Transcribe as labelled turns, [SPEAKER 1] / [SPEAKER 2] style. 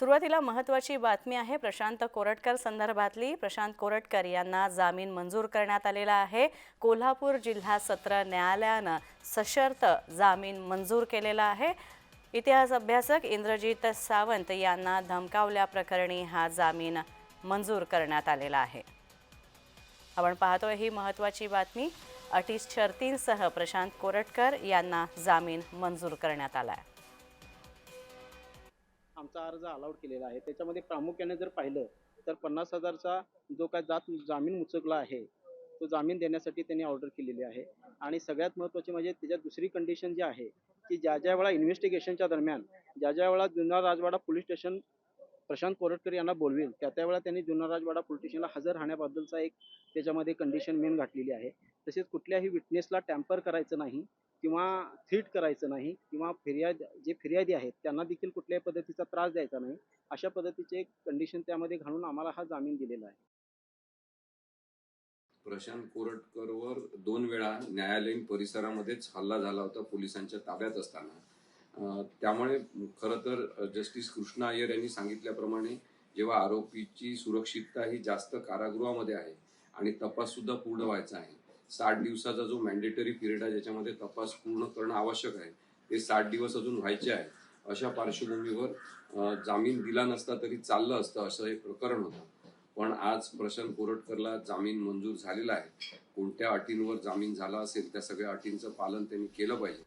[SPEAKER 1] सुरुवातीला महत्त्वाची बातमी आहे. प्रशांत कोरटकर संदर्भातली. प्रशांत कोरटकर यांना जामीन मंजूर करण्यात आलेला आहे. कोल्हापूर जिल्हा सत्र न्यायालयानं सशर्त जामीन मंजूर केलेला आहे. इतिहास अभ्यासक इंद्रजित सावंत यांना धमकावल्याप्रकरणी हा जामीन मंजूर करण्यात आलेला आहे. आपण पाहतोय ही महत्त्वाची बातमी. अटी शर्तींसह प्रशांत कोरटकर यांना जामीन मंजूर करण्यात आला आहे
[SPEAKER 2] आमचा अर्ज अलाउड केलेला आहे. त्याच्यामध्ये प्रामुख्याने जर पाहिलं तर पन्नास हजारचा जो काय जात जामीन मुचकला आहे तो जामीन देण्यासाठी त्यांनी ऑर्डर केलेली आहे. आणि सगळ्यात महत्त्वाची म्हणजे त्याच्यात दुसरी कंडिशन जी आहे की ज्या ज्या वेळा इन्व्हेस्टिगेशनच्या दरम्यान ज्या ज्या वेळा जुना राजवाडा पोलीस स्टेशन प्रशांत कोरटकर यांना बोलवेल त्या त्यावेळा त्यांनी जुन्नर राजवाडा पोलीस स्टेशनला हजर राहण्याबद्दलचा एक त्याच्यामध्ये कंडिशन मेन घातलेली आहे. तसेच कुठल्याही विटनेसला टॅम्पर करायचं नाही किंवा थीट करायचं नाही किंवा फिर्याद जे फिर्यादी आहेत त्यांना देखील कुठल्याही पद्धतीचा त्रास द्यायचा नाही. अशा पद्धतीचे एक कंडिशन त्यामध्ये घालून आम्हाला हा जामीन दिलेला आहे.
[SPEAKER 3] प्रशांत कोरटकरवर दोन वेळा न्यायालयीन परिसरामध्येच हल्ला झाला होता पोलिसांच्या ताब्यात असताना. त्यामुळे खरं तर जस्टिस कृष्णा अय्यर यांनी सांगितल्याप्रमाणे जेव्हा आरोपीची सुरक्षितता ही जास्त कारागृहामध्ये आहे आणि तपास सुद्धा पूर्ण व्हायचा आहे साठ दिवसाचा जो मॅन्डेटरी पिरियड आहे ज्याच्यामध्ये तपास पूर्ण करणं आवश्यक आहे ते साठ दिवस अजून व्हायचे आहे अशा पार्श्वभूमीवर जामीन दिला नसता तरी चाललं असतं असं एक प्रकरण होतं. पण आज प्रशांत कोरटकरला जामीन मंजूर झालेला आहे. कोणत्या अटींवर जामीन झाला असेल त्या सगळ्या अटींचं पालन त्यांनी केलं पाहिजे.